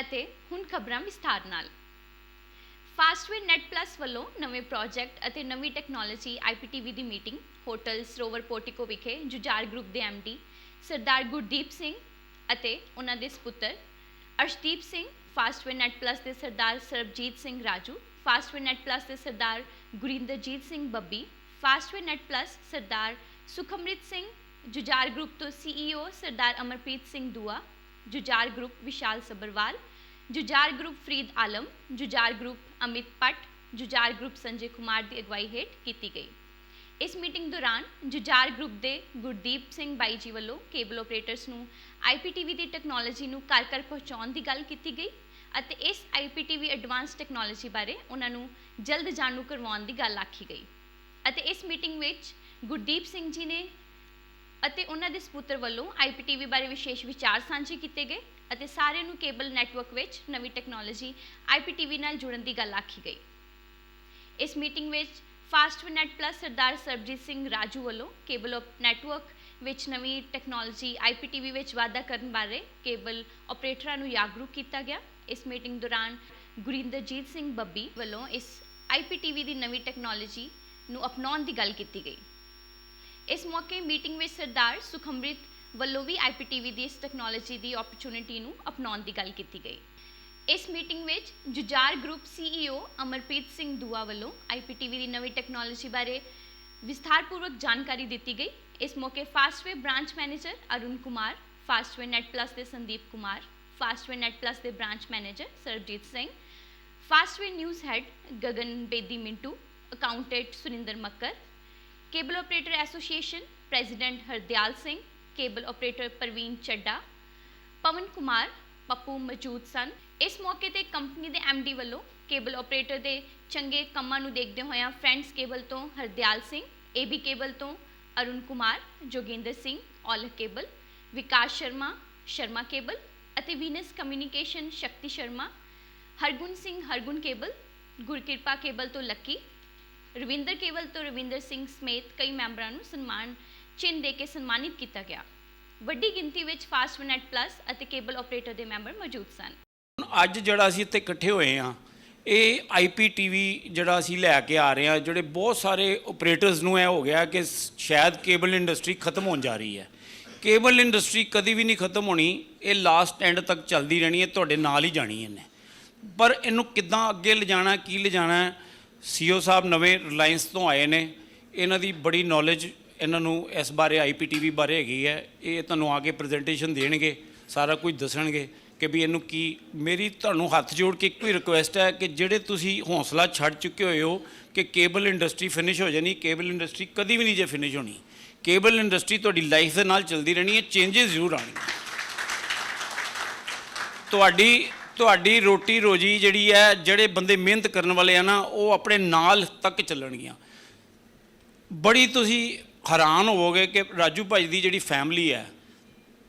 ਅਤੇ ਹੁਣ ਖਬਰਾਂ ਵਿਸਥਾਰ ਨਾਲ। ਫਾਸਟਵੇ ਨੈਟ ਪਲੱਸ ਵੱਲੋਂ ਨਵੇਂ ਪ੍ਰੋਜੈਕਟ ਅਤੇ ਨਵੀਂ ਟੈਕਨੋਲੋਜੀ ਆਈਪੀਟੀਵੀ ਦੀ ਮੀਟਿੰਗ ਹੋਟਲ ਸਰੋਵਰ ਪੋਰਟਿਕੋ ਵਿਖੇ ਜੁਝਾਰ ਗਰੁੱਪ ਦੇ ਐਮਡੀ ਸਰਦਾਰ ਗੁਰਦੀਪ ਸਿੰਘ ਅਤੇ ਉਹਨਾਂ ਦੇ ਸੁਪੁੱਤਰ Arshdeep Singh Fastway Net Plus ਦੇ Sardar Sarabjit Singh Raju Fastway Net Plus ਦੇ Sardar Gurinderjit Singh Babbi Fastway Net Plus Sardar Sukhmrit Singh, Jujhar group ਤੋਂ CEO Sardar Amarpreet Singh Dua Jujhar group Vishal Sabharwal Jujhar group Farid Alam Jujhar group Amit ਪਟ Jujhar group Sanjay Kumar ਦੀ ਅਗਵਾਈ ਹੇਠ ਕੀਤੀ ਗਈ ਇਸ meeting ਦੌਰਾਨ ਜੁਝਾਰ ਗਰੁੱਪ ਦੇ ਗੁਰਦੀਪ ਸਿੰਘ ਬਾਈ ਜੀ ਵੱਲੋਂ ਕੇਬਲ ਆਪਰੇਟਰਸ ਨੂੰ ਆਈਪੀਟੀਵੀ ਦੀ ਟੈਕਨੋਲੋਜੀ ਨੂੰ ਘਰ ਘਰ ਪਹੁੰਚਾਉਣ ਦੀ ਗੱਲ ਕੀਤੀ ਗਈ ਅਤੇ ਇਸ ਆਈਪੀਟੀਵੀ ਐਡਵਾਂਸ ਟੈਕਨੋਲੋਜੀ ਬਾਰੇ ਉਹਨਾਂ ਨੂੰ ਜਲਦ ਜਾਣੂ ਕਰਵਾਉਣ ਦੀ ਗੱਲ ਆਖੀ ਗਈ ਅਤੇ ਇਸ ਮੀਟਿੰਗ ਵਿੱਚ ਗੁਰਦੀਪ ਸਿੰਘ ਜੀ ਨੇ ਅਤੇ ਉਹਨਾਂ ਦੇ ਸਪੁੱਤਰ ਵੱਲੋਂ ਆਈਪੀਟੀਵੀ ਬਾਰੇ ਵਿਸ਼ੇਸ਼ ਵਿਚਾਰ ਸਾਂਝੇ ਕੀਤੇ ਗਏ ਅਤੇ ਸਾਰਿਆਂ ਨੂੰ ਕੇਬਲ ਨੈਟਵਰਕ ਵਿੱਚ ਨਵੀਂ ਟੈਕਨੋਲੋਜੀ ਆਈਪੀਟੀਵੀ ਨਾਲ ਜੁੜਨ ਦੀ ਗੱਲ ਆਖੀ ਗਈ। ਇਸ ਮੀਟਿੰਗ ਵਿੱਚ Fast Net Plus Sardar Sarabjit Singh Raju ਵੱਲੋਂ ਕੇਬਲ ਆਪ- ਨੈਟਵਰਕ ਵਿੱਚ ਨਵੀਂ ਟੈਕਨੋਲੋਜੀ ਆਈਪੀਟੀਵੀ ਵਿੱਚ ਵਾਧਾ ਕਰਨ ਬਾਰੇ ਕੇਬਲ ਆਪਰੇਟਰਾਂ ਨੂੰ ਜਾਗਰੂਕ ਕੀਤਾ ਗਿਆ। ਇਸ ਮੀਟਿੰਗ ਦੌਰਾਨ ਗੁਰਿੰਦਰਜੀਤ ਸਿੰਘ ਬੱਬੀ ਵੱਲੋਂ ਇਸ ਆਈਪੀਟੀਵੀ ਦੀ ਨਵੀਂ ਟੈਕਨੋਲੋਜੀ ਨੂੰ ਅਪਣਾਉਣ ਦੀ ਗੱਲ ਕੀਤੀ ਗਈ। ਇਸ ਮੌਕੇ ਮੀਟਿੰਗ ਵਿੱਚ ਸਰਦਾਰ ਸੁਖਮ੍ਰਿਤ ਵੱਲੋਂ ਵੀ ਆਈਪੀਟੀਵੀ ਦੀ ਇਸ ਟੈਕਨੋਲੋਜੀ ਦੀ ਓਪਰਚੁਨਿਟੀ ਨੂੰ ਅਪਣਾਉਣ ਦੀ ਗੱਲ ਕੀਤੀ ਗਈ। ਇਸ ਮੀਟਿੰਗ ਵਿੱਚ ਜੁਜਾਰ ਗਰੁੱਪ ਸੀਈਓ ਅਮਰਪ੍ਰੀਤ ਸਿੰਘ ਦੁਆ ਵੱਲੋਂ ਆਈਪੀਟੀਵੀ ਦੀ ਨਵੀਂ ਟੈਕਨੋਲੋਜੀ ਬਾਰੇ ਵਿਸਥਾਰਪੂਰਵਕ ਜਾਣਕਾਰੀ ਦਿੱਤੀ ਗਈ। ਇਸ ਮੌਕੇ Fastway branch manager Arun Kumar Fastway Net Plus ਦੇ Sandeep Kumar Fastway Net Plus ਦੇ branch manager Sarabjit Singh Fastway news head Gagan Bedi Mintu accountant Surinder Makkar cable operator association president Hardiyal Singh cable operator Parveen Chadda Pawan Kumar Pappu ਮੌਜੂਦ ਸਨ ਇਸ ਮੌਕੇ ਤੇ company ਦੇ D ਵੱਲੋਂ cable operator ਦੇ ਚੰਗੇ ਕੰਮਾਂ ਨੂੰ ਦੇਖਦੇ ਹੋਇਆਂ ਫਰੈਂਡਸ ਕੇਬਲ ਤੋਂ ਹਰਦਿਆਲ ਸਿੰਘ ਏਬੀ ਕੇਬਲ ਤੋਂ ਅਰੁਣ ਕੁਮਾਰ ਜੋਗਿੰਦਰ ਸਿੰਘ ਔਲਖ ਕੇਬਲ ਵਿਕਾਸ ਸ਼ਰਮਾ ਸ਼ਰਮਾ ਕੇਬਲ ਅਤੇ Venus communication Shakti Sharma Hargun Singh Hargun cable Gurkirpa cable ਤੋਂ ਲੱਕੀ ਰਵਿੰਦਰ ਕੇਵਲ ਤੋਂ ਰਵਿੰਦਰ ਸਿੰਘ ਸਮੇਤ ਕਈ ਮੈਂਬਰਾਂ ਨੂੰ ਸਨਮਾਨ, ਚਿੰਨ੍ਹ ਦੇ ਕੇ ਸਨਮਾਨਿਤ ਕੀਤਾ ਗਿਆ। ਵੱਡੀ ਗਿਣਤੀ ਵਿੱਚ ਫਾਸਟਨੈਟ ਪਲੱਸ ਅਤੇ ਕੇਬਲ ਆਪਰੇਟਰ ਦੇ ਮੈਂਬਰ ਮੌਜੂਦ ਸਨ। ਹੁਣ ਅੱਜ ਜਿਹੜਾ ਅਸੀਂ ਇੱਥੇ ਇਕੱਠੇ ਹੋਏ ਆ ਇਹ ਆਈਪੀਟੀਵੀ ਜਿਹੜਾ ਅਸੀਂ ਲੈ ਕੇ ਆ ਰਹੇ ਆ ਜਿਹੜੇ ਬਹੁਤ ਸਾਰੇ ਆਪਰੇਟਰਸ ਨੂੰ ਇਹ ਹੋ ਗਿਆ ਕਿ ਸ਼ਾਇਦ ਕੇਬਲ ਇੰਡਸਟਰੀ ਖਤਮ ਹੋਣ ਜਾ ਰਹੀ ਹੈ। ਕੇਬਲ ਇੰਡਸਟਰੀ ਕਦੀ ਵੀ ਨਹੀਂ ਖਤਮ ਹੋਣੀ, ਇਹ ਲਾਸਟ ਐਂਡ ਤੱਕ ਚੱਲਦੀ ਰਹਿਣੀ ਹੈ, ਤੁਹਾਡੇ ਨਾਲ ਹੀ ਜਾਣੀ ਇਹਨੇ। ਪਰ ਇਹਨੂੰ ਕਿੱਦਾਂ ਅੱਗੇ ਲਿਜਾਣਾ, ਕੀ ਲਿਜਾਣਾ ਸੀਓ ਸਾਹਿਬ ਨਵੇਂ ਰਿਲਾਇੰਸ ਤੋਂ ਆਏ ਨੇ। ਇਹਨਾਂ ਦੀ ਬੜੀ ਨੌਲੇਜ ਇਹਨਾਂ ਨੂੰ ਇਸ ਬਾਰੇ ਆਈਪੀਟੀਵੀ ਬਾਰੇ ਹੈਗੀ ਹੈ। ਇਹ ਤੁਹਾਨੂੰ ਆ ਕੇ ਪ੍ਰੈਜੈਂਟੇਸ਼ਨ ਦੇਣਗੇ, ਸਾਰਾ ਕੁਝ ਦੱਸਣਗੇ ਕਿ ਵੀ ਇਹਨੂੰ ਕੀ, ਮੇਰੀ ਤੁਹਾਨੂੰ ਹੱਥ ਜੋੜ ਕੇ ਇੱਕੋ ਹੀ ਰਿਕੁਐਸਟ ਹੈ ਕਿ ਜਿਹੜੇ ਤੁਸੀਂ ਹੌਸਲਾ ਛੱਡ ਚੁੱਕੇ ਹੋਏ ਹੋ ਕਿ ਕੇਬਲ ਇੰਡਸਟਰੀ ਫਿਨਿਸ਼ ਹੋ ਜਾਣੀ ਕੇਬਲ ਇੰਡਸਟਰੀ ਕਦੀ ਵੀ ਨਹੀਂ ਜੇ ਫਿਨਿਸ਼ ਹੋਣੀ। ਕੇਬਲ ਇੰਡਸਟਰੀ ਤੁਹਾਡੀ ਲਾਈਫ ਦੇ ਨਾਲ ਚੱਲਦੀ ਰਹਿਣੀ ਹੈ ਚੇਂਜਸ ਜ਼ਰੂਰ ਆਉਣਗੇ। ਤੁਹਾਡੀ ਤੁਹਾਡੀ ਰੋਟੀ ਰੋਜੀ ਜਿਹੜੀ ਹੈ, ਜਿਹੜੇ ਬੰਦੇ ਮਿਹਨਤ ਕਰਨ ਵਾਲੇ ਆ ਨਾ, ਉਹ ਆਪਣੇ ਨਾਲ ਤੱਕ ਚੱਲਣਗੀਆਂ। ਬੜੀ ਤੁਸੀਂ ਹੈਰਾਨ ਹੋਵੋਗੇ ਕਿ ਰਾਜੂ ਭਾਈ ਦੀ ਜਿਹੜੀ ਫੈਮਿਲੀ ਹੈ,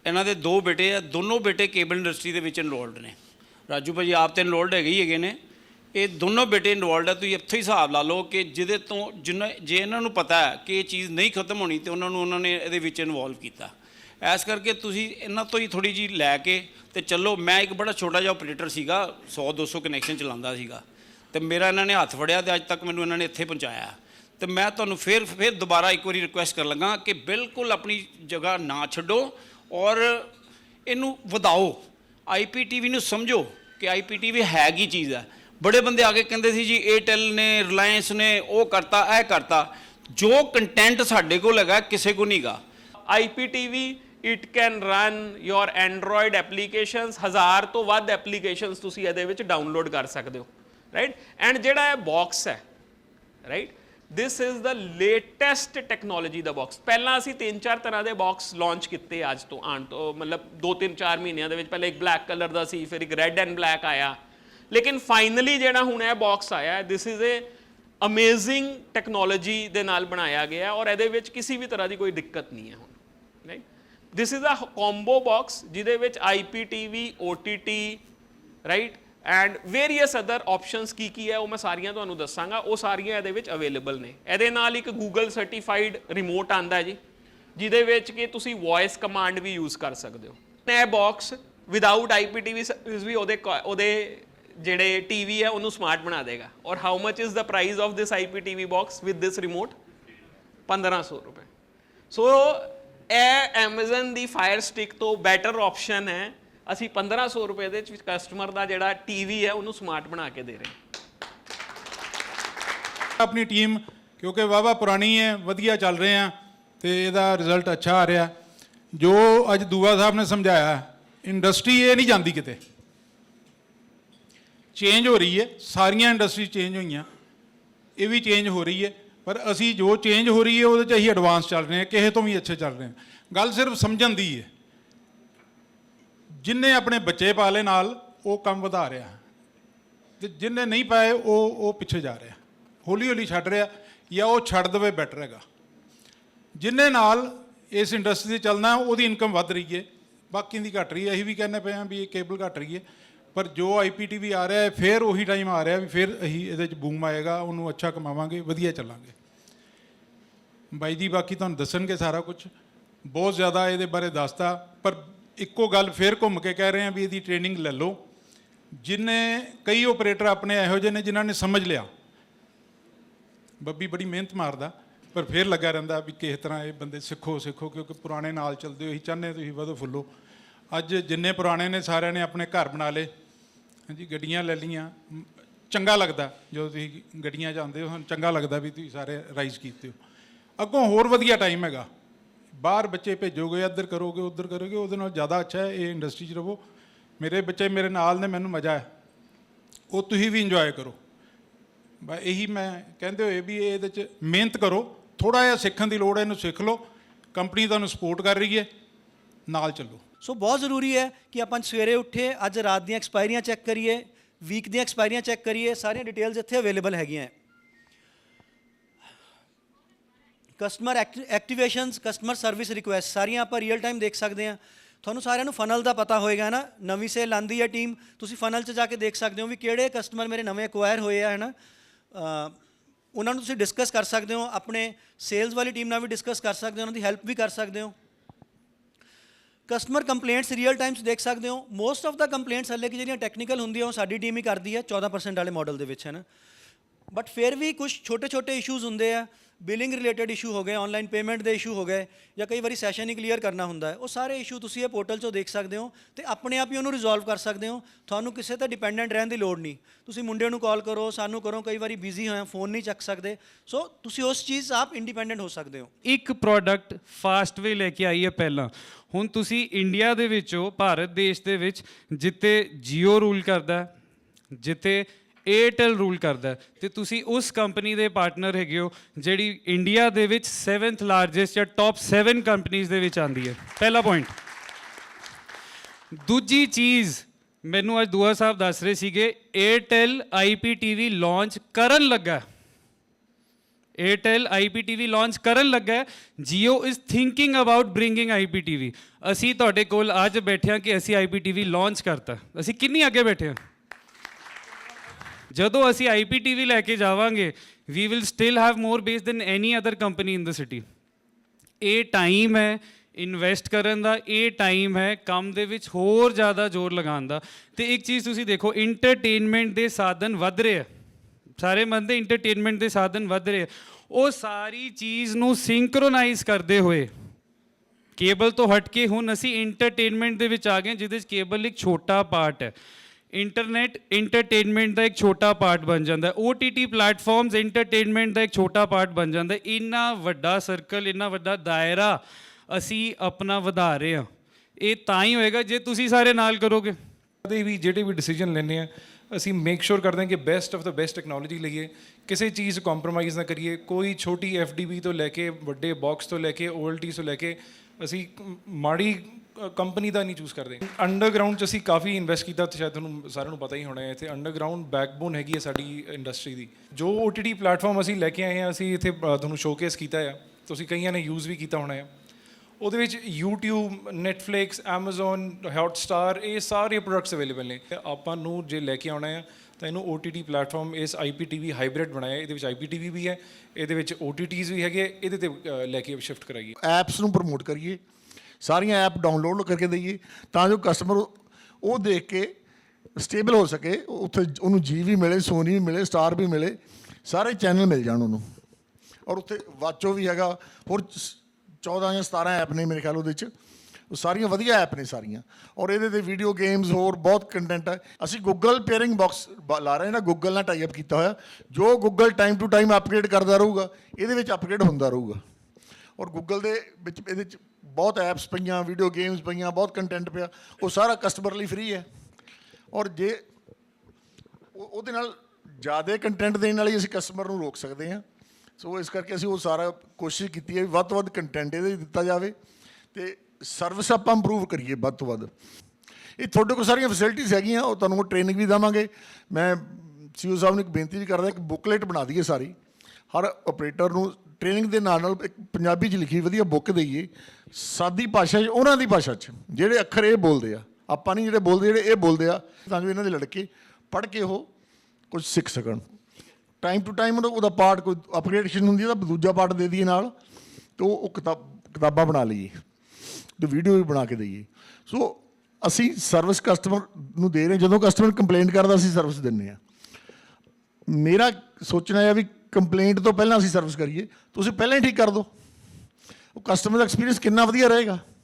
ਇਹਨਾਂ ਦੇ ਦੋ ਬੇਟੇ ਆ, ਦੋਨੋਂ ਬੇਟੇ ਕੇਬਲ ਇੰਡਸਟਰੀ ਦੇ ਵਿੱਚ ਇਨਰੋਲਡ ਨੇ। ਰਾਜੂ ਭਾਈ ਆਪ ਤੇ ਇਨਰੋਲਡ ਹੈਗੇ ਹੀ ਹੈਗੇ ਨੇ। ਇਹ ਦੋਨੋਂ ਬੇਟੇ ਇਨਰੋਲਡ ਹੈ ਤੁਸੀਂ ਇੱਥੇ ਹੀ ਹਿਸਾਬ ਲਾ ਲਓ ਕਿ ਜਿਹਦੇ ਤੋਂ ਜਿੰਨਾ ਜੇ ਇਹਨਾਂ ਨੂੰ ਪਤਾ ਹੈ ਕਿ ਇਹ ਚੀਜ਼ ਨਹੀਂ ਖਤਮ ਹੋਣੀ ਤੇ ਉਹਨਾਂ ਨੂੰ ਉਹਨਾਂ ਨੇ ਇਹਦੇ ਵਿੱਚ ਇਨਵੋਲਵ ਕੀਤਾ। ਇਸ ਕਰਕੇ ਤੁਸੀਂ ਇਹਨਾਂ ਤੋਂ ਹੀ ਥੋੜੀ ਜੀ ਲੈ ਕੇ ਤੇ ਚੱਲੋ, ਮੈਂ ਇੱਕ ਬੜਾ ਛੋਟਾ ਜਿਹਾ ਆਪਰੇਟਰ ਸੀਗਾ 100 200 ਕਨੈਕਸ਼ਨ ਚਲਾਉਂਦਾ ਸੀਗਾ। ਤੇ ਮੇਰਾ ਇਹਨਾਂ ਨੇ ਹੱਥ ਫੜਿਆ ਤੇ ਅੱਜ ਤੱਕ ਮੈਨੂੰ ਇਹਨਾਂ ਨੇ ਇੱਥੇ ਪਹੁੰਚਾਇਆ। ਤੇ ਮੈਂ ਤੁਹਾਨੂੰ ਫਿਰ ਫਿਰ ਦੁਬਾਰਾ ਇੱਕ ਵਾਰੀ ਰਿਕੁਐਸਟ ਕਰਨ ਲੱਗਾ ਕਿ ਬਿਲਕੁਲ ਆਪਣੀ ਜਗ੍ਹਾ ਨਾ ਛੱਡੋ ਔਰ ਇਹਨੂੰ ਵਧਾਓ। ਆਈਪੀਟੀਵੀ ਨੂੰ ਸਮਝੋ ਕਿ ਆਈਪੀਟੀਵੀ ਹੈ ਕੀ ਚੀਜ਼ ਹੈ। ਬੜੇ ਬੰਦੇ ਆ ਕੇ ਕਹਿੰਦੇ ਸੀ ਜੀ ਏਅਰਟੈਲ ਨੇ ਰਿਲਾਇੰਸ ਨੇ, ਉਹ ਕਰਤਾ, ਇਹ ਕਰਤਾ। ਜੋ ਕੰਟੈਂਟ ਸਾਡੇ ਕੋਲ ਹੈਗਾ, ਕਿਸੇ ਕੋ ਨਹੀਂਗਾ IPTV it can run your Android applications ਹਜ਼ਾਰ ਤੋਂ ਵੱਧ ਐਪਲੀਕੇਸ਼ਨਸ ਤੁਸੀਂ ਇਹਦੇ ਵਿੱਚ ਡਾਊਨਲੋਡ ਕਰ ਸਕਦੇ ਹੋ ਰਾਈਟ ਐਂਡ ਜਿਹੜਾ ਇਹ ਬਾਕਸ ਹੈ right this is the latest technology the box ਪਹਿਲਾਂ ਅਸੀਂ ਤਿੰਨ ਚਾਰ ਤਰ੍ਹਾਂ ਦੇ ਬਾਕਸ ਲਾਂਚ ਕੀਤੇ ਅੱਜ ਤੋਂ ਆਉਣ ਤੋਂ, ਮਤਲਬ 2-3-4 ਮਹੀਨਿਆਂ ਦੇ ਵਿੱਚ। ਪਹਿਲੇ ਇੱਕ ਬਲੈਕ ਕਲਰ ਦਾ ਸੀ, ਫਿਰ ਇੱਕ ਰੈੱਡ ਐਂਡ ਬਲੈਕ ਆਇਆ। ਲੇਕਿਨ ਫਾਈਨਲੀ ਜਿਹੜਾ ਹੁਣ ਇਹ ਬਾਕਸ ਆਇਆ ਹੈ ਇਜ਼ is ਅਮੇਜ਼ਿੰਗ ਟੈਕਨੋਲੋਜੀ ਦੇ ਨਾਲ ਬਣਾਇਆ ਗਿਆ ਔਰ ਇਹਦੇ ਵਿੱਚ ਕਿਸੇ ਵੀ ਤਰ੍ਹਾਂ ਦੀ ਕੋਈ ਦਿੱਕਤ ਨਹੀਂ ਹੈ ਹੁਣ right this is a combo box ਜਿਹਦੇ ਵਿੱਚ IPTV OTT right and various other options ਕੀ ਕੀ ਹੈ ਉਹ ਮੈਂ ਸਾਰੀਆਂ ਤੁਹਾਨੂੰ ਦੱਸਾਂਗਾ। ਉਹ ਸਾਰੀਆਂ ਇਹਦੇ ਵਿੱਚ ਅਵੇਲੇਬਲ ਨੇ। ਇਹਦੇ ਨਾਲ ਇੱਕ Google ਸਰਟੀਫਾਈਡ ਰਿਮੋਟ ਆਂਦਾ ਹੈ ਜੀ, ਜਿਹਦੇ ਵਿੱਚ ਕਿ ਤੁਸੀਂ ਵੌਇਸ ਕਮਾਂਡ ਵੀ ਯੂਜ਼ ਕਰ ਸਕਦੇ ਹੋ। ਇਹ ਬਾਕਸ ਵਿਦਆਊਟ ਆਈਪੀਟੀਵੀ ਸਰਵਿਸ ਵੀ ਉਹਦੇ ਕੋ- ਉਹਦੇ ਜਿਹੜੇ ਟੀਵੀ ਹੈ, ਉਹਨੂੰ ਸਮਾਰਟ ਬਣਾ ਦੇਗਾ। ਔਰ how much is the price of this IPTV box with this remote 1500 ਰੁਪਏ। ਸੋ ਇਹ Amazon ਦੀ ਫਾਇਰ ਸਟਿਕ ਤੋਂ ਬੈਟਰ ਆਪਸ਼ਨ ਹੈ। ਅਸੀਂ 1500 ਰੁਪਏ ਦੇ ਵਿੱਚ ਕਸਟਮਰ ਦਾ ਜਿਹੜਾ ਟੀਵੀ ਹੈ, ਉਹਨੂੰ ਸਮਾਰਟ ਬਣਾ ਕੇ ਦੇ ਰਹੇ ਹਾਂ। ਆਪਣੀ ਟੀਮ ਕਿਉਂਕਿ ਵਾਵਾ ਪੁਰਾਣੀ ਹੈ, ਵਧੀਆ ਚੱਲ ਰਹੇ ਆ ਤੇ ਇਹਦਾ ਰਿਜ਼ਲਟ ਅੱਛਾ ਆ ਰਿਹਾ। ਜੋ ਅੱਜ ਦੂਆ ਸਾਹਿਬ ਨੇ ਸਮਝਾਇਆ ਇੰਡਸਟਰੀ ਇਹ ਨਹੀਂ ਜਾਂਦੀ ਕਿਤੇ। ਚੇਂਜ ਹੋ ਰਹੀ ਹੈ, ਸਾਰੀਆਂ ਇੰਡਸਟਰੀ ਚੇਂਜ ਹੋਈਆਂ। ਇਹ ਵੀ ਚੇਂਜ ਹੋ ਰਹੀ ਹੈ। ਪਰ ਅਸੀਂ ਜੋ ਚੇਂਜ ਹੋ ਰਹੀ ਹੈ, ਉਹਦੇ 'ਚ ਅਸੀਂ ਐਡਵਾਂਸ ਚੱਲ ਰਹੇ ਹਾਂ, ਕਿਸੇ ਤੋਂ ਵੀ ਅੱਛੇ ਚੱਲ ਰਹੇ ਹਾਂ। ਗੱਲ ਸਿਰਫ ਸਮਝਣ ਦੀ ਹੈ। ਜਿਨਨੇ ਆਪਣੇ ਬੱਚੇ ਪਾਲੇ ਨਾਲ, ਉਹ ਕੰਮ ਵਧਾ ਰਿਹਾ। ਤੇ ਜਿਨਨੇ ਨਹੀਂ ਪਾਏ, ਉਹ ਉਹ ਪਿੱਛੇ ਜਾ ਰਿਹਾ। ਹੌਲੀ ਹੌਲੀ ਛੱਡ ਰਿਹਾ, ਜਾਂ ਉਹ ਛੱਡ ਦੇਵੇ ਬੈਟਰ ਹੈਗਾ। ਜਿਨਨੇ ਨਾਲ ਇਸ ਇੰਡਸਟਰੀ 'ਚ ਚੱਲਣਾ, ਉਹਦੀ ਇਨਕਮ ਵੱਧ ਰਹੀ ਹੈ। ਬਾਕੀ ਦੀ ਘਟ ਰਹੀ ਹੈ। ਅਸੀਂ ਵੀ ਕਹਿੰਦੇ ਪਏ ਹਾਂ ਵੀ ਇਹ ਕੇਬਲ ਘਟ ਰਹੀ ਹੈ। ਪਰ ਜੋ ਆਈਪੀਟੀਵੀ ਆ ਰਿਹਾ ਹੈ, ਫਿਰ ਉਹੀ ਟਾਈਮ ਆ ਰਿਹਾ ਵੀ ਫਿਰ ਅਸੀਂ ਇਹਦੇ 'ਚ ਬੂਮ ਆਏਗਾ, ਉਹਨੂੰ ਅੱਛਾ ਕਮਾਵਾਂਗੇ, ਵਧੀਆ ਚੱਲਾਂਗੇ। ਬਾਈ ਜੀ, ਬਾਕੀ ਤੁਹਾਨੂੰ ਦੱਸਣਗੇ ਸਾਰਾ ਕੁਝ ਬਹੁਤ ਜ਼ਿਆਦਾ ਇਹਦੇ ਬਾਰੇ ਦੱਸਤਾ, ਪਰ ਇੱਕੋ ਗੱਲ ਫਿਰ ਘੁੰਮ ਕੇ ਕਹਿ ਰਹੇ ਹਾਂ ਵੀ ਇਹਦੀ ਟ੍ਰੇਨਿੰਗ ਲੈ ਲਓ। ਜਿਨੇ ਕਈ ਆਪਰੇਟਰ ਆਪਣੇ ਇਹੋ ਜਿਹੇ ਨੇ ਜਿਨ੍ਹਾਂ ਨੇ ਸਮਝ ਲਿਆ। ਬੱਬੀ ਬੜੀ ਮਿਹਨਤ ਮਾਰਦਾ, ਪਰ ਫਿਰ ਲੱਗਾ ਰਹਿੰਦਾ ਵੀ ਕਿਸ ਤਰ੍ਹਾਂ ਇਹ ਬੰਦੇ ਸਿੱਖੋ ਸਿੱਖੋ, ਕਿਉਂਕਿ ਪੁਰਾਣੇ ਨਾਲ ਚੱਲਦੇ ਹੋ ਹੀ ਚਾਹੁੰਦੇ ਤੁਸੀਂ ਵਧੋ ਫੁੱਲੋ ਅੱਜ ਜਿੰਨੇ ਪੁਰਾਣੇ ਨੇ ਸਾਰਿਆਂ ਨੇ ਆਪਣੇ ਘਰ ਬਣਾ ਲਏ। ਹਾਂਜੀ, ਗੱਡੀਆਂ ਲੈ ਲਈਆਂ। ਚੰਗਾ ਲੱਗਦਾ। ਜਦੋਂ ਤੁਸੀਂ ਗੱਡੀਆਂ 'ਚ ਆਉਂਦੇ ਹੋ ਤੁਹਾਨੂੰ ਚੰਗਾ ਲੱਗਦਾ ਵੀ ਤੁਸੀਂ ਸਾਰੇ ਰਾਈਜ਼ ਕੀਤੇ ਹੋ। ਅੱਗੋਂ ਹੋਰ ਵਧੀਆ ਟਾਈਮ ਹੈਗਾ। ਬਾਹਰ ਬੱਚੇ ਭੇਜੋਗੇ, ਇੱਧਰ ਕਰੋਗੇ, ਉੱਧਰ ਕਰੋਗੇ, ਉਹਦੇ ਨਾਲ ਜ਼ਿਆਦਾ ਅੱਛਾ ਹੈ, ਇਹ ਇੰਡਸਟਰੀ 'ਚ ਰਹੋ। ਮੇਰੇ ਬੱਚੇ ਮੇਰੇ ਨਾਲ ਨੇ, ਮੈਨੂੰ ਮਜ਼ਾ ਹੈ। ਉਹ ਤੁਸੀਂ ਵੀ ਇੰਜੋਏ ਕਰੋ। ਬਸ ਇਹੀ ਮੈਂ ਕਹਿੰਦੇ ਹੋਏ ਵੀ ਇਹਦੇ 'ਚ ਮਿਹਨਤ ਕਰੋ। ਥੋੜਾ ਜਿਹਾ ਸਿੱਖਣ ਦੀ ਲੋੜ ਹੈ, ਇਹਨੂੰ ਸਿੱਖ ਲਓ। ਕੰਪਨੀ ਤੁਹਾਨੂੰ ਸਪੋਰਟ ਕਰ ਰਹੀ ਹੈ। ਨਾਲ ਚੱਲੋ। ਸੋ ਬਹੁਤ ਜ਼ਰੂਰੀ ਹੈ ਕਿ ਆਪਾਂ ਸਵੇਰੇ ਉੱਠੇ ਅੱਜ ਰਾਤ ਦੀਆਂ ਐਕਸਪਾਇਰੀਆਂ ਚੈੱਕ ਕਰੀਏ ਵੀਕ ਦੀਆਂ ਐਕਸਪਾਇਰੀਆਂ ਚੈੱਕ ਕਰੀਏ ਸਾਰੀਆਂ ਡਿਟੇਲਸ ਇੱਥੇ ਅਵੇਲੇਬਲ ਹੈਗੀਆਂ customer activations customer service request ਸਾਰੀਆਂ ਆਪਾਂ ਰੀਅਲ ਟਾਈਮ ਦੇਖ ਸਕਦੇ ਹਾਂ ਤੁਹਾਨੂੰ ਸਾਰਿਆਂ ਨੂੰ ਫਨਲ ਦਾ ਪਤਾ ਹੋਏਗਾ ਨਾ ਨਵੀਂ ਸੇਲ ਆਂਦੀ ਹੈ ਟੀਮ ਤੁਸੀਂ ਫਨਲ 'ਚ ਜਾ ਕੇ ਦੇਖ ਸਕਦੇ ਹੋ ਵੀ ਕਿਹੜੇ ਕਸਟਮਰ ਮੇਰੇ ਨਵੇਂ ਐਕਵਾਇਰ ਹੋਏ ਆ ਹੈ ਨਾ ਉਹਨਾਂ ਨੂੰ ਤੁਸੀਂ ਡਿਸਕਸ ਕਰ ਸਕਦੇ ਹੋ ਆਪਣੇ ਸੇਲਸ ਵਾਲੀ ਟੀਮ ਨਾਲ ਵੀ ਡਿਸਕਸ ਕਰ ਸਕਦੇ ਹੋ ਉਹਨਾਂ ਦੀ ਹੈਲਪ ਵੀ ਕਰ ਸਕਦੇ ਹੋ ਕਸਟਮਰ ਕੰਪਲੇਂਟਸ ਰੀਅਲ ਟਾਈਮਸ ਦੇਖ ਸਕਦੇ ਹੋ। ਮੋਸਟ ਆਫ ਦਾ ਕੰਪਲੇਂਟਸ ਹੱਲੇ ਕਿ ਜਿਹੜੀਆਂ ਟੈਕਨੀਕਲ ਹੁੰਦੀਆਂ, ਉਹ ਸਾਡੀ ਟੀਮ ਹੀ ਕਰਦੀ ਹੈ 14% ਵਾਲੇ ਮਾਡਲ ਦੇ ਵਿੱਚ, ਹੈ ਨਾ। ਬਟ ਫਿਰ ਵੀ ਕੁਝ ਛੋਟੇ ਛੋਟੇ ਇਸ਼ੂਜ਼ ਹੁੰਦੇ ਆ ਬਿਲਿੰਗ ਰਿਲੇਟਡ ਇਸ਼ੂ ਹੋ ਗਏ ਆਨਲਾਈਨ ਪੇਮੈਂਟ ਦੇ ਇਸ਼ੂ ਹੋ ਗਏ, ਜਾਂ ਕਈ ਵਾਰੀ ਸੈਸ਼ਨ ਹੀ ਕਲੀਅਰ ਕਰਨਾ ਹੁੰਦਾ ਹੈ। ਉਹ ਸਾਰੇ ਇਸ਼ੂ ਤੁਸੀਂ ਇਹ ਪੋਰਟਲ 'ਚੋਂ ਦੇਖ ਸਕਦੇ ਹੋ ਤੇ ਆਪਣੇ ਆਪ ਹੀ ਉਹਨੂੰ ਰਿਜ਼ੋਲਵ ਕਰ ਸਕਦੇ ਹੋ। ਤੁਹਾਨੂੰ ਕਿਸੇ ਤੇ ਡਿਪੈਂਡੈਂਟ ਰਹਿਣ ਦੀ ਲੋੜ ਨਹੀਂ। ਤੁਸੀਂ ਮੁੰਡੇ ਨੂੰ ਕਾਲ ਕਰੋ, ਸਾਨੂੰ ਕਰੋ, ਕਈ ਵਾਰੀ ਬਿਜ਼ੀ ਹੋਇਆ ਫੋਨ ਨਹੀਂ ਚੱਕ ਸਕਦੇ। ਸੋ ਤੁਸੀਂ ਉਸ ਚੀਜ਼ ਆਪ ਇੰਡੀਪੈਂਡੈਂਟ ਹੋ ਸਕਦੇ ਹੋ। ਇੱਕ ਪ੍ਰੋਡਕਟ ਫਾਸਟਵੇ ਲੈ ਕੇ ਆਈ ਹੈ ਪਹਿਲਾਂ। ਹੁਣ ਤੁਸੀਂ ਇੰਡੀਆ ਦੇ ਵਿੱਚੋਂ ਭਾਰਤ ਦੇਸ਼ ਦੇ ਵਿੱਚ ਜਿੱਤੇ ਜੀਓ ਰੂਲ ਕਰਦਾ ਹੈ, ਜਿੱਤੇ Airtel ਰੂਲ ਕਰਦਾ ਹੈ, ਤੇ ਤੁਸੀਂ ਉਸ ਕੰਪਨੀ ਦੇ ਪਾਰਟਨਰ ਹੈਗੇ ਹੋ ਜਿਹੜੀ ਇੰਡੀਆ ਦੇ ਵਿੱਚ 7th ਲਾਰਜੈਸਟ ਜਾਂ ਟਾਪ 7 ਕੰਪਨੀਆਂ ਦੇ ਵਿੱਚ ਆਂਦੀ ਹੈ। ਪਹਿਲਾ ਪੁਆਇੰਟ ਦੂਜੀ ਚੀਜ਼ ਮੈਨੂੰ ਅੱਜ ਦੁਆ ਸਾਹਿਬ ਦੱਸ ਰਹੇ ਸੀਗੇ Airtel IPTV ਲਾਂਚ ਕਰਨ ਲੱਗਾ Airtel IPTV ਲਾਂਚ ਕਰਨ ਲੱਗਾ ਹੈ। Jio is thinking about bringing IPTV ਅਸੀਂ ਤੁਹਾਡੇ ਕੋਲ ਅੱਜ ਬੈਠੇ ਹਾਂ ਕਿ ਅਸੀਂ IPTV ਲਾਂਚ ਕਰਤਾ। ਅਸੀਂ ਕਿੰਨੀ ਅੱਗੇ ਬੈਠੇ ਹਾਂ? ਜਦੋਂ ਅਸੀਂ IPTV ਲੈ ਕੇ ਜਾਵਾਂਗੇ we will still have more base than any other company in the city ਇਹ ਟਾਈਮ ਹੈ ਇਨਵੈਸਟ ਕਰਨ ਦਾ ਇਹ ਟਾਈਮ ਹੈ ਕੰਮ ਦੇ ਵਿੱਚ ਹੋਰ ਜ਼ਿਆਦਾ ਜ਼ੋਰ ਲਗਾਉਣ ਦਾ। ਤੇ ਇੱਕ ਚੀਜ਼ ਤੁਸੀਂ ਦੇਖੋ ਇੰਟਰਟੇਨਮੈਂਟ ਦੇ ਸਾਧਨ ਵੱਧ ਰਹੇ ਆ। ਸਾਰੇ ਮੰਨਦੇ ਇੰਟਰਟੇਨਮੈਂਟ ਦੇ ਸਾਧਨ ਵੱਧ ਰਹੇ ਉਹ ਸਾਰੀ ਚੀਜ਼ ਨੂੰ ਸਿੰਕਰੋਨਾਈਜ਼ ਕਰਦੇ ਹੋਏ, ਕੇਬਲ ਤੋਂ ਹਟ ਕੇ ਹੁਣ ਅਸੀਂ ਇੰਟਰਟੇਨਮੈਂਟ ਦੇ ਵਿੱਚ ਆ ਗਏ ਜਿਹਦੇ ਵਿੱਚ ਕੇਬਲ ਇੱਕ ਛੋਟਾ ਪਾਰਟ ਹੈ। ਇੰਟਰਨੈਟ ਇੰਟਰਟੇਨਮੈਂਟ ਦਾ ਇੱਕ ਛੋਟਾ ਪਾਰਟ ਬਣ ਜਾਂਦਾ ਹੈ। OTT ਪਲੇਟਫਾਰਮਸ ਇੰਟਰਟੇਨਮੈਂਟ ਦਾ ਇੱਕ ਛੋਟਾ ਪਾਰਟ ਬਣ ਜਾਂਦਾ ਹੈ। ਇੰਨਾ ਵੱਡਾ ਸਰਕਲ ਇੰਨਾ ਵੱਡਾ ਦਾਇਰਾ ਅਸੀਂ ਆਪਣਾ ਵਧਾ ਰਹੇ ਹਾਂ। ਇਹ ਤਾਂ ਹੀ ਹੋਏਗਾ ਜੇ ਤੁਸੀਂ ਸਾਰੇ ਨਾਲ ਕਰੋਗੇ। ਕਦੇ ਵੀ, ਜਿਹੜੇ ਵੀ ਡਿਸੀਜਨ ਲੈਂਦੇ ਆ ਅਸੀਂ ਮੇਕ ਸ਼ੋਰ ਕਰਦੇ ਹਾਂ ਕਿ best of the best technology ਲਈਏ, ਕਿਸੇ ਚੀਜ਼ ਕੰਪਰੋਮਾਈਜ਼ ਨਾ ਕਰੀਏ, ਕੋਈ ਛੋਟੀ ਐਫਡੀਬੀ ਤੋਂ ਲੈ ਕੇ, ਵੱਡੇ ਬਾਕਸ ਤੋਂ ਲੈ ਕੇ OLT ਤੋਂ ਲੈ ਕੇ, ਅਸੀਂ ਮਾੜੀ ਕੰਪਨੀ ਦਾ ਨਹੀਂ ਚੂਜ਼ ਕਰਦੇ। ਅੰਡਰਗਰਾਉਂਡ ਚ ਅਸੀਂ ਕਾਫੀ ਇਨਵੈਸਟ ਕੀਤਾ, ਤੇ ਸ਼ਾਇਦ ਤੁਹਾਨੂੰ ਸਾਰਿਆਂ ਨੂੰ ਪਤਾ ਹੀ ਹੋਣਾ ਹੈ, ਇੱਥੇ ਅੰਡਰਗਰਾਉਂਡ ਬੈਕਬੋਨ ਹੈਗੀ ਹੈ ਸਾਡੀ ਇੰਡਸਟਰੀ ਦੀ। ਜੋ OTT ਪਲੇਟਫਾਰਮ ਅਸੀਂ ਲੈ ਕੇ ਆਏ ਹਾਂ, ਅਸੀਂ ਇੱਥੇ ਤੁਹਾਨੂੰ ਸ਼ੋਕੇਸ ਕੀਤਾ ਆ ਤੁਸੀਂ ਕਈਆਂ ਨੇ ਯੂਜ਼ ਵੀ ਕੀਤਾ ਹੋਣਾ ਹੈ। ਉਹਦੇ ਵਿੱਚ YouTube, Netflix, Amazon, Hotstar, ਇਹ ਸਾਰੇ ਪ੍ਰੋਡਕਟਸ ਅਵੇਲੇਬਲ ਨੇ। ਤੇ ਆਪਾਂ ਨੂੰ ਜੇ ਲੈ ਕੇ ਆਉਣਾ ਹੈ, ਤਾਂ ਇਹਨੂੰ OTT ਪਲੇਟਫਾਰਮ ਇਸ IPTV ਹਾਈਬ੍ਰਿਡ ਬਣਾਇਆ। ਇਹਦੇ ਵਿੱਚ IPTV ਵੀ ਹੈ, ਇਹਦੇ ਵਿੱਚ OTTs ਵੀ ਹੈਗੇ, ਇਹਦੇ ਤੇ ਲੈ ਕੇ ਸ਼ਿਫਟ ਕਰਾਈਏ। ਐਪਸ ਨੂੰ ਪ੍ਰਮੋਟ ਕਰੀਏ, ਸਾਰੀਆਂ ਐਪ ਡਾਊਨਲੋਡ ਕਰਕੇ ਦਈਏ, ਤਾਂ ਜੋ ਕਸਟਮਰ ਉਹ ਦੇਖ ਕੇ ਸਟੇਬਲ ਹੋ ਸਕੇ, ਉੱਥੇ ਉਹਨੂੰ ਜੀ ਵੀ ਮਿਲੇ ਸੋਨੀ ਵੀ ਮਿਲੇ ਸਟਾਰ ਵੀ ਮਿਲੇ, ਸਾਰੇ ਚੈਨਲ ਮਿਲ ਜਾਣ ਉਹਨੂੰ। ਔਰ ਉੱਥੇ ਵਾਚੋ ਵੀ ਹੈਗਾ, ਹੋਰ 14 ਜਾਂ 17 ਐਪ ਨੇ ਮੇਰੇ ਖਿਆਲ ਉਹਦੇ ਚ। ਉਹ ਸਾਰੀਆਂ ਵਧੀਆ ਐਪ ਨੇ ਸਾਰੀਆਂ। ਔਰ ਇਹਦੇ ਤੇ ਵੀਡੀਓ ਗੇਮਸ ਹੋਰ ਬਹੁਤ ਕੰਟੈਂਟ ਹੈ ਅਸੀਂ ਗੂਗਲ ਪੇਅਰਿੰਗ ਬਾਕਸ ਲਾ ਰਹੇ ਨਾ ਗੂਗਲ ਨਾਲ ਟਾਈ ਅਪ ਕੀਤਾ ਹੋਇਆ। ਜੋ Google time to time upgrade ਕਰਦਾ ਰਹੂਗਾ, ਇਹਦੇ ਵਿੱਚ ਅਪਗ੍ਰੇਡ ਹੁੰਦਾ ਰਹੂਗਾ। ਔਰ ਗੂਗਲ ਦੇ ਵਿੱਚ, ਇਹਦੇ ਚ ਬਹੁਤ ਐਪਸ ਪਈਆਂ ਵੀਡੀਓ ਗੇਮਸ ਪਈਆਂ, ਬਹੁਤ ਕੰਟੈਂਟ ਪਿਆ। ਉਹ ਸਾਰਾ ਕਸਟਮਰ ਲਈ ਫ੍ਰੀ ਹੈ। ਔਰ ਜੇ ਉਹਦੇ ਨਾਲ ਜ਼ਿਆਦਾ ਕੰਟੈਂਟ ਦੇਣ ਨਾਲ ਹੀ ਅਸੀਂ ਕਸਟਮਰ ਨੂੰ ਰੋਕ ਸਕਦੇ ਹਾਂ। ਸੋ ਇਸ ਕਰਕੇ ਅਸੀਂ ਉਹ ਸਾਰਾ ਕੋਸ਼ਿਸ਼ ਕੀਤੀ ਹੈ ਵੀ ਵੱਧ ਤੋਂ ਵੱਧ ਕੰਟੈਂਟ ਇਹਦੇ 'ਚ ਦਿੱਤਾ ਜਾਵੇ ਤੇ ਸਰਵਿਸ ਆਪਾਂ ਇੰਪਰੂਵ ਕਰੀਏ ਵੱਧ ਤੋਂ ਵੱਧ। ਇਹ ਤੁਹਾਡੇ ਕੋਲ ਸਾਰੀਆਂ ਫੈਸਿਲਿਟੀਜ਼ ਹੈਗੀਆਂ, ਉਹ ਤੁਹਾਨੂੰ ਟ੍ਰੇਨਿੰਗ ਵੀ ਦੇਵਾਂਗੇ। ਮੈਂ ਸੀਓ ਸਾਹਿਬ ਨੂੰ ਇੱਕ ਬੇਨਤੀ ਵੀ ਕਰਦਾ, ਇੱਕ ਬੁਕਲੇਟ ਬਣਾ ਦਈਏ ਸਾਰੀ। ਹਰ ਆਪਰੇਟਰ ਨੂੰ ਟ੍ਰੇਨਿੰਗ ਦੇ ਨਾਲ ਨਾਲ ਇੱਕ ਪੰਜਾਬੀ 'ਚ ਲਿਖੀ ਵਧੀਆ ਬੁੱਕ ਦਈਏ। ਸਾਦੀ ਭਾਸ਼ਾ 'ਚ, ਉਹਨਾਂ ਦੀ ਭਾਸ਼ਾ 'ਚ, ਜਿਹੜੇ ਅੱਖਰ ਇਹ ਬੋਲਦੇ ਆ। ਆਪਾਂ ਨਹੀਂ ਜਿਹੜੇ ਬੋਲਦੇ, ਜਿਹੜੇ ਇਹ ਬੋਲਦੇ ਆ, ਤਾਂ ਜੋ ਇਹਨਾਂ ਦੇ ਲੜਕੇ ਪੜ੍ਹ ਕੇ ਉਹ ਕੁਝ ਸਿੱਖ ਸਕਣ। ਟਾਈਮ ਟੂ ਟਾਈਮ ਉਹਦਾ ਪਾਰਟ ਕੋਈ ਅਪਗ੍ਰੇਡੇਸ਼ਨ ਹੁੰਦੀ ਹੈ ਤਾਂ ਦੂਜਾ ਪਾਰਟ ਦੇ ਦਈਏ ਨਾਲ, ਤੇ ਉਹ ਕਿਤਾਬ ਕਿਤਾਬਾਂ ਬਣਾ ਲਈਏ, ਤੇ ਵੀਡੀਓ ਵੀ ਬਣਾ ਕੇ ਦਈਏ। ਸੋ ਅਸੀਂ ਸਰਵਿਸ ਕਸਟਮਰ ਨੂੰ ਦੇ ਰਹੇ ਜਦੋਂ ਕਸਟਮਰ ਕੰਪਲੇਂਟ ਕਰਦਾ, ਅਸੀਂ ਸਰਵਿਸ ਦਿੰਨੇ ਆ ਮੇਰਾ ਸੋਚਣਾ ਹੈ ਵੀ ਕੰਪਲੇਂਟ ਤੋਂ ਪਹਿਲਾਂ ਅਸੀਂ ਸਰਵਿਸ ਕਰੀਏ, ਤੁਸੀਂ ਪਹਿਲਾਂ ਹੀ ਠੀਕ ਕਰ ਦਿਓ। ਉਹ ਕਸਟਮਰ ਦਾ ਐਕਸਪੀਰੀਅੰਸ ਕਿੰਨਾ ਵਧੀਆ ਰਹੇਗਾ।